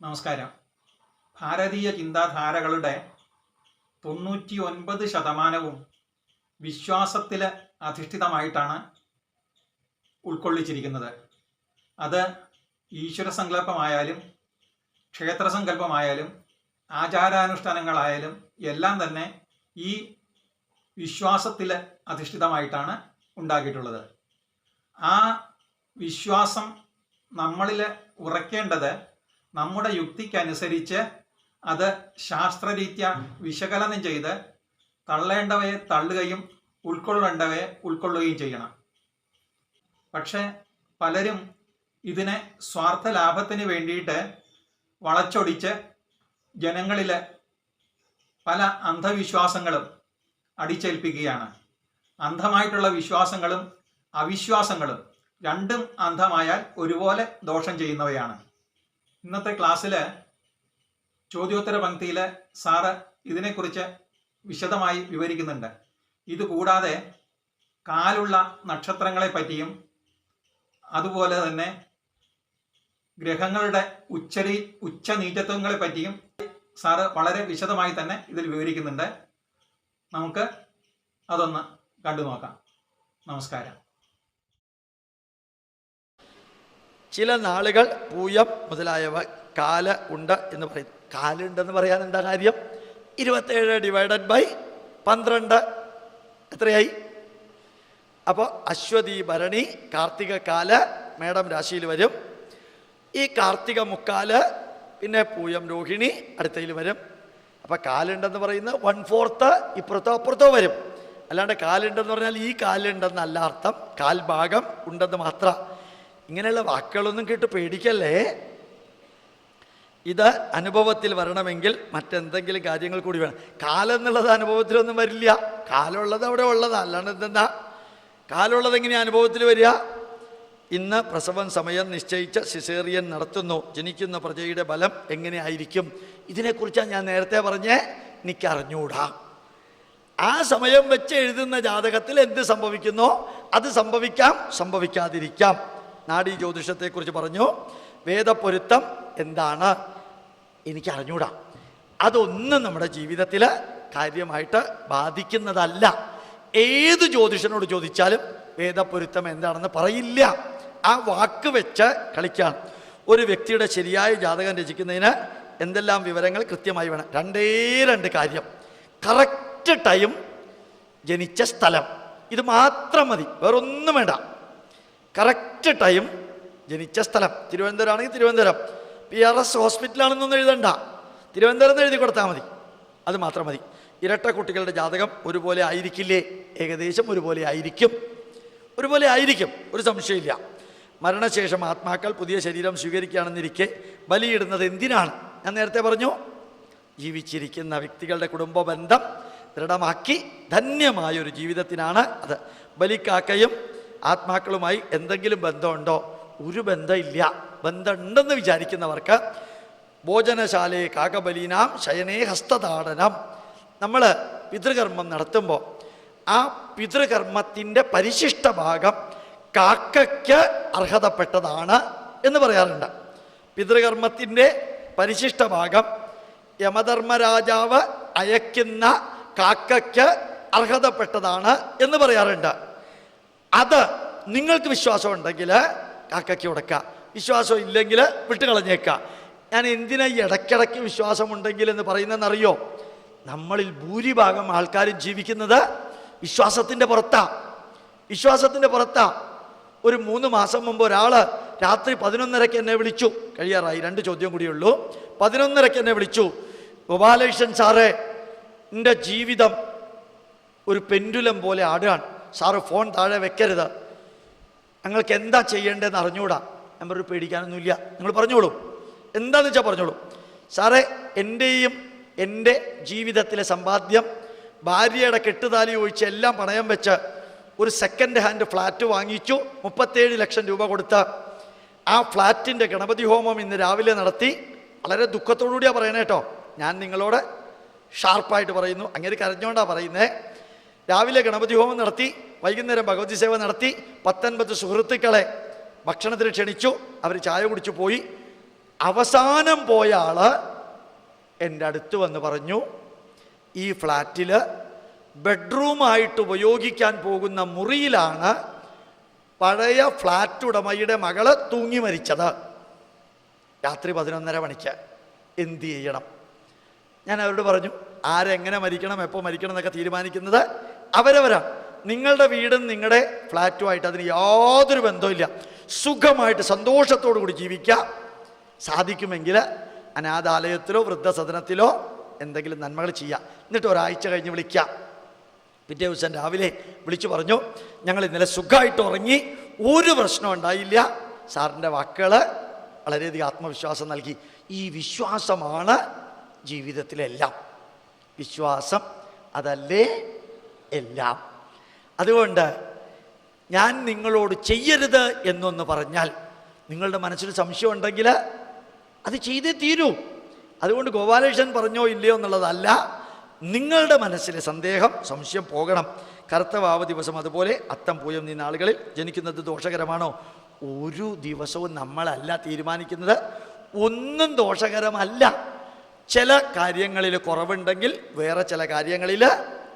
നമസ്കാരം. ഭാരതീയ ചിന്താധാരകളുടെ തൊണ്ണൂറ്റി ഒൻപത് ശതമാനവും വിശ്വാസത്തിൽ അധിഷ്ഠിതമായിട്ടാണ് ഉൾക്കൊള്ളിച്ചിരിക്കുന്നത്. അത് ഈശ്വര സങ്കല്പമായാലും ക്ഷേത്രസങ്കല്പമായാലും ആചാരാനുഷ്ഠാനങ്ങളായാലും എല്ലാം തന്നെ ഈ വിശ്വാസത്തിൽ അധിഷ്ഠിതമായിട്ടാണ് ഉണ്ടാക്കിയിട്ടുള്ളത്. ആ വിശ്വാസം നമ്മളിൽ ഉറക്കേണ്ടത് നമ്മുടെ യുക്തിക്കനുസരിച്ച് അത് ശാസ്ത്രരീത്യ വിശകലനം ചെയ്ത് തള്ളേണ്ടവയെ തള്ളുകയും ഉൾക്കൊള്ളേണ്ടവയെ ഉൾക്കൊള്ളുകയും ചെയ്യണം. പക്ഷെ പലരും ഇതിനെ സ്വാർത്ഥ ലാഭത്തിന് വേണ്ടിയിട്ട് വളച്ചൊടിച്ച് ജനങ്ങളിൽ പല അന്ധവിശ്വാസങ്ങളും അടിച്ചേൽപ്പിക്കുകയാണ്. അന്ധമായിട്ടുള്ള വിശ്വാസങ്ങളും അവിശ്വാസങ്ങളും രണ്ടും അന്ധമായാൽ ഒരുപോലെ ദോഷം ചെയ്യുന്നവയാണ്. ഇന്നത്തെ ക്ലാസ്സിൽ ചോദ്യോത്തര പങ്ക്തിയിൽ സാറ് ഇതിനെക്കുറിച്ച് വിശദമായി വിവരിക്കുന്നുണ്ട്. ഇതുകൂടാതെ കാലുള്ള നക്ഷത്രങ്ങളെ പറ്റിയും അതുപോലെ തന്നെ ഗ്രഹങ്ങളുടെ ഉച്ചരി ഉച്ചനീചത്വങ്ങളെ പറ്റിയും സാറ് വളരെ വിശദമായി തന്നെ ഇതിൽ വിവരിക്കുന്നുണ്ട്. നമുക്ക് അതൊന്ന് കണ്ടു നോക്കാം നമസ്കാരം. ചില നാളുകൾ പൂയം മുതലായവ കാല ഉണ്ട് എന്ന് പറയും. കാലുണ്ടെന്ന് പറയാൻ എന്താ കാര്യം? ഇരുപത്തേഴ് ഡിവൈഡഡ് ബൈ പന്ത്രണ്ട്. എത്രയായി? അപ്പോൾ അശ്വതി ഭരണി കാർത്തിക കാൽ മേടം രാശിയിൽ വരും. ഈ കാർത്തിക മുക്കാൽ പിന്നെ പൂയം രോഹിണി അടുത്തയിൽ വരും. അപ്പം കാലുണ്ടെന്ന് പറയുന്നത് വൺ ഫോർത്ത് ഇപ്പുറത്തോ അപ്പുറത്തോ വരും. അല്ലാണ്ട് കാലുണ്ടെന്ന് പറഞ്ഞാൽ ഈ കാലുണ്ടെന്നല്ല അർത്ഥം. കാൽ ഭാഗം ഉണ്ടെന്ന് മാത്രം. ഇങ്ങനെയുള്ള വാക്കുകളൊന്നും കേട്ട് പേടിക്കല്ലേ? ഇത് അനുഭവത്തിൽ വരണമെങ്കിൽ മറ്റെന്തെങ്കിലും കാര്യങ്ങൾ കൂടി വേണം. കാലം എന്നുള്ളത് അനുഭവത്തിലൊന്നും വരില്ല. കാലമുള്ളത് അവിടെ ഉള്ളതാ. അല്ലാണ്ട് എന്തെന്താ കാലമുള്ളത് എങ്ങനെയാ അനുഭവത്തിൽ വരിക? ഇന്ന് പ്രസവം സമയം നിശ്ചയിച്ച സിസേറിയൻ നടത്തുന്നു. ജനിക്കുന്ന പ്രജയുടെ ബലം എങ്ങനെയായിരിക്കും? ഇതിനെക്കുറിച്ചാണ് ഞാൻ നേരത്തെ പറഞ്ഞേ. എനിക്കറിഞ്ഞൂടാ. ആ സമയം വെച്ച് എഴുതുന്ന ജാതകത്തിൽ എന്ത് സംഭവിക്കുന്നോ? അത് സംഭവിക്കാം സംഭവിക്കാതിരിക്കാം. നാഡീ ജ്യോതിഷത്തെക്കുറിച്ച് പറഞ്ഞു. വേദപ്പൊരുത്തം എന്താണ്? എനിക്ക് അറിഞ്ഞൂടാ. അതൊന്നും നമ്മുടെ ജീവിതത്തിൽ കാര്യമായിട്ട് ബാധിക്കുന്നതല്ല. ഏത് ജ്യോതിഷനോട് ചോദിച്ചാലും വേദപ്പൊരുത്തം എന്താണെന്ന് പറയില്ല. ആ വാക്ക് വെച്ച് കളിക്കുകയാണ് ഒരു വ്യക്തിയുടെ ശരിയായ ജാതകം രചിക്കുന്നതിന് എന്തെല്ലാം വിവരങ്ങൾ കൃത്യമായി വേണം? രണ്ടേ രണ്ട് കാര്യം. കറക്റ്റ് ടൈം ജനിച്ച സ്ഥലം. ഇത് മാത്രം മതി. വേറൊന്നും വേണ്ട. കറക്റ്റ് ടൈം ജനിച്ച സ്ഥലം. തിരുവനന്തപുരം ആണെങ്കിൽ തിരുവനന്തപുരം. പി ആർ എസ് ഹോസ്പിറ്റലാണെന്നൊന്നും എഴുതണ്ട. തിരുവനന്തപുരം എന്ന് എഴുതി കൊടുത്താൽ മതി. അത് മാത്രം മതി. ഇരട്ട കുട്ടികളുടെ ജാതകം ഒരുപോലെ ആയിരിക്കില്ലേ? ഏകദേശം ഒരുപോലെ ആയിരിക്കും. ഒരുപോലെ ആയിരിക്കും. ഒരു സംശയമില്ല. മരണശേഷം ആത്മാക്കൾ പുതിയ ശരീരം സ്വീകരിക്കുകയാണെന്നിരിക്കെ ബലിയിടുന്നത് എന്തിനാണ്? ഞാൻ നേരത്തെ പറഞ്ഞു. ജീവിച്ചിരിക്കുന്ന വ്യക്തികളുടെ കുടുംബ ബന്ധം ദൃഢമാക്കി ധന്യമായൊരു ജീവിതത്തിനാണ് അത്. ബലിക്കാക്കയും ആത്മാക്കളുമായി എന്തെങ്കിലും ബന്ധമുണ്ടോ? ഒരു ബന്ധമില്ല. ബന്ധമുണ്ടെന്ന് വിചാരിക്കുന്നവർക്ക് ഭോജനശാലയെ കാകബലീനാം ശയനേ ഹസ്തതാടനം നമ്മൾ പിതൃകർമ്മം നടത്തുമ്പോൾ ആ പിതൃകർമ്മത്തിന്റെ പരിശിഷ്ട ഭാഗം കാക്കയ്ക്ക് അർഹതപ്പെട്ടതാണ് എന്ന് പറയാറുണ്ട്. പിതൃകർമ്മത്തിന്റെ പരിശിഷ്ട ഭാഗം യമധർമ്മരാജാവ് അയക്കുന്ന കാക്കയ്ക്ക് അർഹതപ്പെട്ടതാണ് എന്ന് പറയാറുണ്ട്. അത് നിങ്ങൾക്ക് വിശ്വാസം ഉണ്ടെങ്കിൽ കാക്കയ്ക്ക് ഉടക്കാം. വിശ്വാസം ഇല്ലെങ്കിൽ വിട്ടുകളഞ്ഞേക്കാം ഞാൻ എന്തിനാ ഈ ഇടയ്ക്കിടയ്ക്ക് വിശ്വാസമുണ്ടെങ്കിൽ എന്ന് പറയുന്നതെന്നറിയോ? നമ്മളിൽ ഭൂരിഭാഗം ആൾക്കാരും ജീവിക്കുന്നത് വിശ്വാസത്തിന്റെ പുറത്താ. വിശ്വാസത്തിന്റെ പുറത്താ. ഒരു മൂന്ന് മാസം മുമ്പ് ഒരാൾ രാത്രി പതിനൊന്നരയ്ക്ക് എന്നെ വിളിച്ചു. കഴിയാറായി രണ്ട് ചോദ്യം കൂടിയുള്ളൂ പതിനൊന്നരയ്ക്ക് എന്നെ വിളിച്ചു. ഗോപാലകൃഷ്ണൻ സാറേ എന്റെ ജീവിതം ഒരു പെൻഡുലം പോലെ ആടുകയാണ്. സാറ് ഫോൺ താഴെ വെക്കരുത്. ഞങ്ങൾക്ക് എന്താ ചെയ്യേണ്ടതെന്ന് അറിഞ്ഞുകൂടാ ഞാൻ പേടിക്കാനൊന്നുമില്ല. നിങ്ങൾ പറഞ്ഞോളൂ. എന്താണെന്ന് വെച്ചാൽ പറഞ്ഞോളൂ. സാറേ എന്റെയും എന്റെ ജീവിതത്തിലെ സമ്പാദ്യം ഭാര്യയുടെ കെട്ടുതാലി ഒഴിച്ച് എല്ലാം പണയം വെച്ച് ഒരു സെക്കൻഡ് ഹാൻഡ് ഫ്ലാറ്റ് വാങ്ങിച്ചു. മുപ്പത്തേഴ് ലക്ഷം രൂപ കൊടുത്ത് ആ ഫ്ലാറ്റിന്റെ ഗണപതി ഹോമം ഇന്ന് രാവിലെ നടത്തി. വളരെ ദുഃഖത്തോടുകൂടിയാണ് പറയണേ കേട്ടോ. ഞാൻ നിങ്ങളോട് ഷാർപ്പായിട്ട് പറയുന്നു. അങ്ങനെ കരഞ്ഞുകൊണ്ടാണ് പറയുന്നത് രാവിലെ ഗണപതി ഹോമം നടത്തി വൈകുന്നേരം ഭഗവതി സേവ നടത്തി പത്തൊൻപത് സുഹൃത്തുക്കളെ ഭക്ഷണത്തിന് ക്ഷണിച്ചു അവർ ചായ കുടിച്ചു പോയി. അവസാനം പോയ ആൾ എന്റെ അടുത്ത് വന്ന് പറഞ്ഞു ഈ ഫ്ലാറ്റിൽ ബെഡ്റൂമായിട്ട് ഉപയോഗിക്കാൻ പോകുന്ന മുറിയിലാണ് പഴയ ഫ്ലാറ്റ് ഉടമയുടെ മകൾ തൂങ്ങി മരിച്ചത്. രാത്രി പതിനൊന്നര മണിക്ക് എന്ത് ചെയ്യണം? ഞാൻ അവരോട് പറഞ്ഞു ആരെങ്ങനെ മരിക്കണം എപ്പോൾ മരിക്കണം എന്നൊക്കെ തീരുമാനിക്കുന്നത് അവരവരാണ് നിങ്ങളുടെ വീടും നിങ്ങളുടെ ഫ്ലാറ്റുമായിട്ട് അതിന് യാതൊരു ബന്ധവുമില്ല സുഖമായിട്ട് സന്തോഷത്തോടു കൂടി ജീവിക്കുക. സാധിക്കുമെങ്കിൽ അനാഥാലയത്തിലോ വൃദ്ധസദനത്തിലോ എന്തെങ്കിലും നന്മകൾ ചെയ്യാം എന്നിട്ട് ഒരാഴ്ച കഴിഞ്ഞ് വിളിക്കാം പിറ്റേ ദിവസം രാവിലെ വിളിച്ചു പറഞ്ഞു ഞങ്ങൾ ഇന്നലെ സുഖമായിട്ട് ഉറങ്ങി. ഒരു പ്രശ്നം ഉണ്ടായില്ല. സാറിന്റെ വാക്കുകൾ വളരെയധികം ആത്മവിശ്വാസം നൽകി. ഈ വിശ്വാസമാണ് ജീവിതത്തിലെല്ലാം. വിശ്വാസം അതല്ലേ എല്ലാം അതുകൊണ്ട് ഞാൻ നിങ്ങളോട് ചെയ്യരുത് എന്നൊന്ന് പറഞ്ഞാൽ നിങ്ങളുടെ മനസ്സിൽ സംശയം ഉണ്ടെങ്കിൽ അത് ചെയ്തേ തീരൂ. അതുകൊണ്ട് ഗോപാലകൃഷ്ണൻ പറഞ്ഞോ ഇല്ലയോ എന്നുള്ളതല്ല നിങ്ങളുടെ മനസ്സിലെ സന്ദേഹം സംശയം പോകണം. കറുത്തവാവ ദിവസം അതുപോലെ അത്തം പൂയം നീ നാളുകളിൽ ജനിക്കുന്നത് ദോഷകരമാണോ? ഒരു ദിവസവും നമ്മളല്ല തീരുമാനിക്കുന്നത്. ഒന്നും ദോഷകരമല്ല. ചില കാര്യങ്ങളിൽ കുറവുണ്ടെങ്കിൽ വേറെ ചില കാര്യങ്ങളിൽ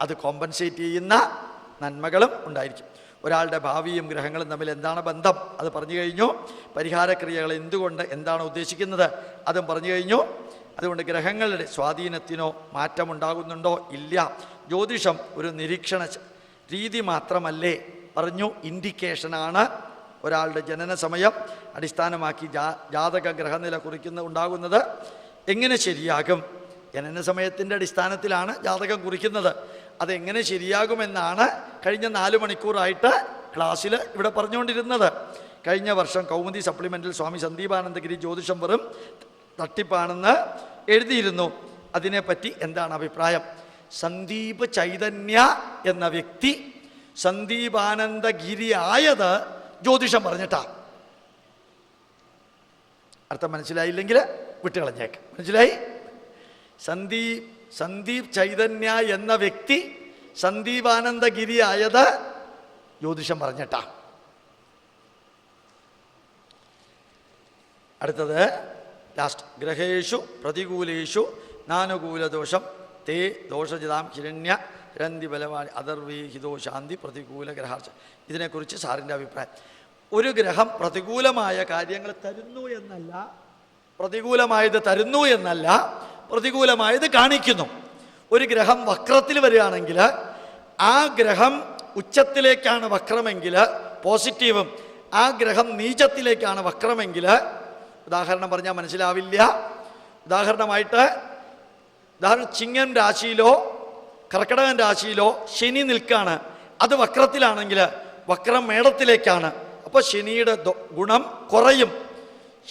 അത് കോമ്പൻസേറ്റ് ചെയ്യുന്ന നന്മകളും ഉണ്ടായിരിക്കും. ഒരാളുടെ ഭാവിയും ഗ്രഹങ്ങളും തമ്മിൽ എന്താണ് ബന്ധം? അത് പറഞ്ഞു കഴിഞ്ഞു. പരിഹാരക്രിയകൾ എന്തുകൊണ്ട് എന്താണ് ഉദ്ദേശിക്കുന്നത്? അതും പറഞ്ഞു കഴിഞ്ഞു. അതുകൊണ്ട് ഗ്രഹങ്ങളുടെ സ്വാധീനത്തിനോ മാറ്റമുണ്ടാകുന്നുണ്ടോ ഇല്ല. ജ്യോതിഷം ഒരു നിരീക്ഷണ രീതി മാത്രമല്ലേ പറഞ്ഞു. ഇൻഡിക്കേഷനാണ് ഒരാളുടെ ജനന സമയം അടിസ്ഥാനമാക്കി ജാ ജാതക ഗ്രഹനില കുറിക്കുന്ന ഉണ്ടാകുന്നത്. എങ്ങനെ ശരിയാകും? ജനന സമയത്തിന്റെ അടിസ്ഥാനത്തിലാണ് ജാതകം കുറിക്കുന്നത്. അതെങ്ങനെ ശരിയാകുമെന്നാണ് കഴിഞ്ഞ നാല് മണിക്കൂറായിട്ട് ക്ലാസ്സിൽ ഇവിടെ പറഞ്ഞുകൊണ്ടിരുന്നത്. കഴിഞ്ഞ വർഷം കൗമുദി സപ്ലിമെന്റിൽ സ്വാമി സന്ദീപാനന്ദഗിരി ജ്യോതിഷം വെറും തട്ടിപ്പാണെന്ന് എഴുതിയിരുന്നു. അതിനെപ്പറ്റി എന്താണ് അഭിപ്രായം? സന്ദീപ് ചൈതന്യ എന്ന വ്യക്തി സന്ദീപാനന്ദഗിരി ആയത് ജ്യോതിഷം പറഞ്ഞിട്ടാ. അർത്ഥം മനസ്സിലായില്ലെങ്കിൽ വിട്ടുകളഞ്ഞേക്ക്. മനസ്സിലായി? സന്ദീപ് സന്ദീപ് ചൈതന്യ എന്ന വ്യക്തി സന്ദീപാനന്ദഗിരി ആയത് ജ്യോതിഷം പറഞ്ഞിട്ടാ. അടുത്തത് ലാസ്റ്റ്. ഗ്രഹേഷു പ്രതികൂലേഷു നാനുകൂലദോഷം തേ ദോഷജിതാം ഹിരണ്യ രന്തി ബലവാൻ അതർവീഹിതോ ശാന്തി പ്രതികൂല ഗ്രഹാർച്ച. ഇതിനെക്കുറിച്ച് സാറിന്റെ അഭിപ്രായം. ഒരു ഗ്രഹം പ്രതികൂലമായ കാര്യങ്ങൾ തരുന്നു എന്നല്ല പ്രതികൂലമായത് തരുന്നു എന്നല്ല പ്രതികൂലമായത് കാണിക്കുന്നു. ഒരു ഗ്രഹം വക്രത്തിൽ വരികയാണെങ്കിൽ ആ ഗ്രഹം ഉച്ചത്തിലേക്കാണ് വക്രമെങ്കിൽ പോസിറ്റീവും ആ ഗ്രഹം നീചത്തിലേക്കാണ് വക്രമെങ്കിൽ ഉദാഹരണം പറഞ്ഞാൽ മനസ്സിലാവില്ല. ഉദാഹരണമായിട്ട് ഉദാഹരണം ചിങ്ങൻ രാശിയിലോ കർക്കിടകൻ രാശിയിലോ ശനി നിൽക്കാണ്. അത് വക്രത്തിലാണെങ്കിൽ വക്രം മേടത്തിലേക്കാണ് അപ്പോൾ ശനിയുടെ ഗുണം കുറയും.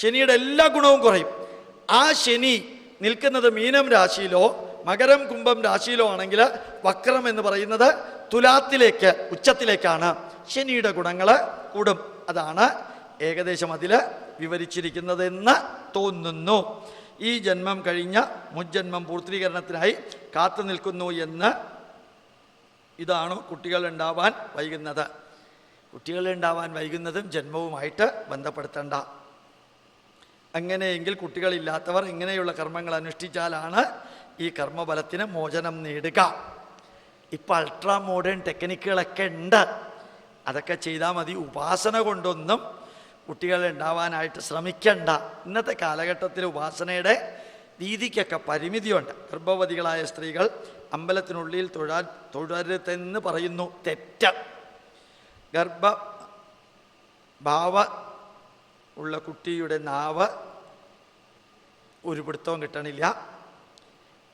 ശനിയുടെ എല്ലാ ഗുണവും കുറയും. ആ ശനി നിൽക്കുന്നത് മീനം രാശിയിലോ മകരം കുംഭം രാശിയിലോ ആണെങ്കിൽ വക്രം എന്ന് പറയുന്നത് തുലാത്തിലേക്ക് ഉച്ചത്തിലേക്കാണ്. ശനിയുടെ ഗുണങ്ങൾ കൂടും. അതാണ് ഏകദേശം അതിൽ വിവരിച്ചിരിക്കുന്നതെന്ന് തോന്നുന്നു. ഈ ജന്മം കഴിഞ്ഞ മുജ്ജന്മം പൂർത്തീകരണത്തിനായി കാത്തു നിൽക്കുന്നു എന്ന് ഇതാണ് കുട്ടികൾ ഉണ്ടാവാൻ വൈകുന്നത്. കുട്ടികൾ ഉണ്ടാവാൻ വൈകുന്നതും ജന്മവുമായിട്ട് ബന്ധപ്പെടുത്തേണ്ട. അങ്ങനെയെങ്കിൽ കുട്ടികളില്ലാത്തവർ ഇങ്ങനെയുള്ള കർമ്മങ്ങൾ അനുഷ്ഠിച്ചാലാണ് ഈ കർമ്മബലത്തിന് മോചനം നേടുക. ഇപ്പം അൾട്രാ മോഡേൺ ടെക്നിക്കുകളൊക്കെ ഉണ്ട്. അതൊക്കെ ചെയ്താൽ മതി. ഉപാസന കൊണ്ടൊന്നും കുട്ടികൾ ഉണ്ടാവാനായിട്ട് ശ്രമിക്കണ്ട. ഇന്നത്തെ കാലഘട്ടത്തിൽ ഉപാസനയുടെ രീതിക്കൊക്കെ പരിമിതിയുണ്ട്. ഗർഭവതികളായ സ്ത്രീകൾ അമ്പലത്തിനുള്ളിൽ തൊഴാൻ തൊഴരുതെന്ന് പറയുന്നു. തെറ്റ്. ഗർഭ ഭാവ ഉള്ള കുട്ടിയുടെ നാവ് ഒരു പിടുത്തവും കിട്ടണില്ല.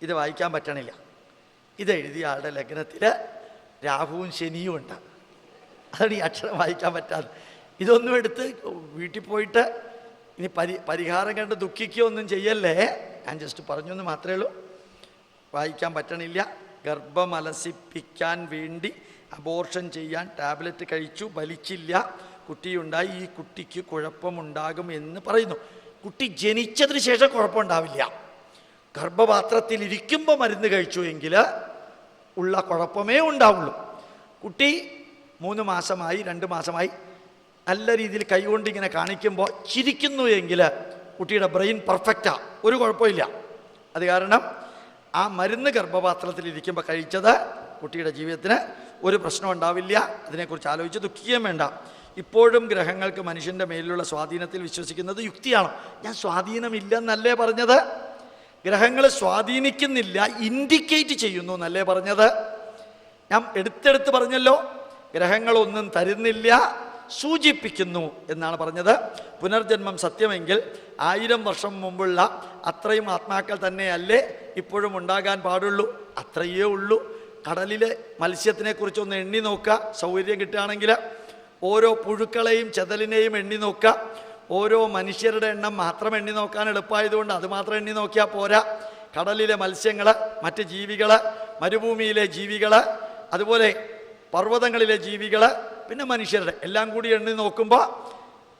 ഇത് വായിക്കാൻ പറ്റണില്ല. ഇത് എഴുതിയ ആളുടെ ലഗ്നത്തിൽ രാഹുവും ശനിയും ഉണ്ട്. അതാണ് ഈ അക്ഷരം വായിക്കാൻ പറ്റാതെ ഇതൊന്നും എടുത്ത് വീട്ടിൽ പോയിട്ട് ഇനി പരി പരിഹാരം കണ്ട് ദുഃഖിക്കുകയൊന്നും ചെയ്യല്ലേ? ഞാൻ ജസ്റ്റ് പറഞ്ഞു എന്ന് മാത്രമേ ഉള്ളൂ. വായിക്കാൻ പറ്റണില്ല. ഗർഭമലസിപ്പിക്കാൻ വേണ്ടി അബോർഷൻ ചെയ്യാൻ ടാബ്ലറ്റ് കഴിച്ചു വലിച്ചില്ല. കുട്ടിയുണ്ടായി ഈ കുട്ടിക്ക് കുഴപ്പമുണ്ടാകും എന്ന് പറയുന്നു. കുട്ടി ജനിച്ചതിന് ശേഷം കുഴപ്പമുണ്ടാവില്ല. ഗർഭപാത്രത്തിൽ ഇരിക്കുമ്പോൾ മരുന്ന് കഴിച്ചു എങ്കിൽ ഉള്ള കുഴപ്പമേ ഉണ്ടാവുള്ളൂ. കുട്ടി മൂന്ന് മാസമായി രണ്ട് മാസമായി നല്ല രീതിയിൽ കൈകൊണ്ട് ഇങ്ങനെ കാണിക്കുമ്പോൾ ചിരിക്കുന്നു എങ്കിൽ കുട്ടിയുടെ ബ്രെയിൻ പെർഫെക്റ്റാ. ഒരു കുഴപ്പമില്ല. അത് കാരണം ആ മരുന്ന് ഗർഭപാത്രത്തിൽ ഇരിക്കുമ്പോൾ കഴിച്ചത് കുട്ടിയുടെ ജീവിതത്തിന് ഒരു പ്രശ്നം ഉണ്ടാവില്ല അതിനെക്കുറിച്ച് ആലോചിച്ച് ദുഃഖിക്കുകയും വേണ്ട. ഇപ്പോഴും ഗ്രഹങ്ങൾക്ക് മനുഷ്യന്റെ മേലിലുള്ള സ്വാധീനത്തിൽ വിശ്വസിക്കുന്നത് യുക്തിയാണ്. ഞാൻ സ്വാധീനമില്ലെന്നല്ലേ പറഞ്ഞത്? ഗ്രഹങ്ങൾ സ്വാധീനിക്കുന്നില്ല ഇൻഡിക്കേറ്റ് ചെയ്യുന്നു എന്നല്ലേ പറഞ്ഞത്? ഞാൻ എടുത്തെടുത്ത് പറഞ്ഞല്ലോ ഗ്രഹങ്ങളൊന്നും തരുന്നില്ല സൂചിപ്പിക്കുന്നു എന്നാണ് പറഞ്ഞത്. പുനർജന്മം സത്യമെങ്കിൽ ആയിരം വർഷം മുമ്പുള്ള അത്രയും ആത്മാക്കൾ തന്നെയല്ലേ ഇപ്പോഴും ഉണ്ടാകാൻ പാടുള്ളൂ? അത്രയേ ഉള്ളൂ. കടലിലെ മത്സ്യത്തിനെക്കുറിച്ചൊന്ന് എണ്ണി നോക്കുക സൗകര്യം കിട്ടുകയാണെങ്കിൽ ഓരോ പുഴുക്കളെയും ചെതലിനെയും എണ്ണി നോക്കുക. ഓരോ മനുഷ്യരുടെ എണ്ണം മാത്രം എണ്ണി നോക്കാൻ എളുപ്പമായതുകൊണ്ട് അത് മാത്രം എണ്ണി നോക്കിയാൽ പോരാ. കടലിലെ മത്സ്യങ്ങൾ മറ്റ് ജീവികൾ മരുഭൂമിയിലെ ജീവികൾ അതുപോലെ പർവതങ്ങളിലെ ജീവികൾ പിന്നെ മനുഷ്യരുടെ എല്ലാം കൂടി എണ്ണി നോക്കുമ്പോൾ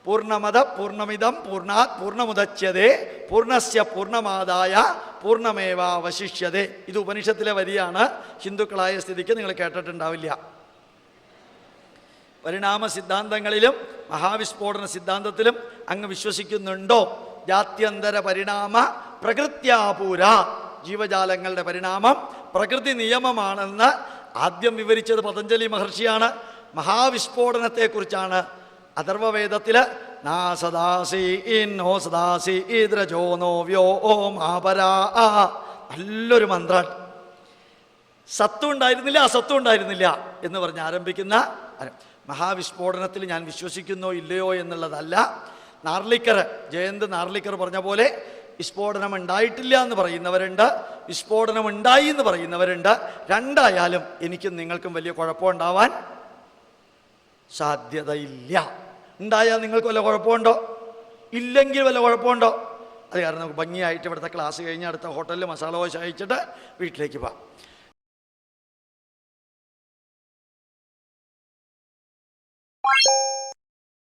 പൂർണമത പൂർണമിതം പൂർണാത് പൂർണമുദച്യതേ പൂർണസ്യ പൂർണമാതായ പൂർണമേവാവശിഷ്യതേ ഇത് ഉപനിഷത്തിലെ വരിയാണ്. ഹിന്ദുക്കളായ സ്ഥിതിക്ക് നിങ്ങൾ കേട്ടിട്ടുണ്ടാവില്ല. പരിണാമ സിദ്ധാന്തങ്ങളിലും മഹാവിസ്ഫോടന സിദ്ധാന്തത്തിലും അങ്ങ് വിശ്വസിക്കുന്നുണ്ടോ? ജാത്യന്തര പരിണാമ പ്രകൃത്യാപൂര. ജീവജാലങ്ങളുടെ പരിണാമം പ്രകൃതി നിയമമാണെന്ന് ആദ്യം വിവരിച്ചത് പതഞ്ജലി മഹർഷിയാണ്. മഹാവിസ്ഫോടനത്തെക്കുറിച്ചാണ് അഥർവവേദത്തിൽ നാ സദാസി സദാസി നല്ലൊരു മന്ത്രാണ്. സത്വം ഉണ്ടായിരുന്നില്ല അസത്വം ഉണ്ടായിരുന്നില്ല എന്ന് പറഞ്ഞ് ആരംഭിക്കുന്ന മഹാവിസ്ഫോടനത്തിൽ ഞാൻ വിശ്വസിക്കുന്നോ ഇല്ലയോ എന്നുള്ളതല്ല. നാർലിക്കർ ജയന്ത് നാർലിക്കർ പറഞ്ഞ പോലെ വിസ്ഫോടനം ഉണ്ടായിട്ടില്ല എന്ന് പറയുന്നവരുണ്ട്. വിസ്ഫോടനം ഉണ്ടായി എന്ന് പറയുന്നവരുണ്ട്. രണ്ടായാലും എനിക്കും നിങ്ങൾക്കും വലിയ കുഴപ്പമുണ്ടാവാൻ സാധ്യതയില്ല. ഉണ്ടായാൽ നിങ്ങൾക്ക് വല്ല കുഴപ്പമുണ്ടോ? ഇല്ലെങ്കിൽ വല്ല കുഴപ്പമുണ്ടോ? അത് കാരണം നമുക്ക് ഭംഗിയായിട്ട് ഇവിടുത്തെ ക്ലാസ് കഴിഞ്ഞ് അടുത്ത ഹോട്ടലിൽ മസാല ദോശ അയച്ചിട്ട് വീട്ടിലേക്ക് പോവാം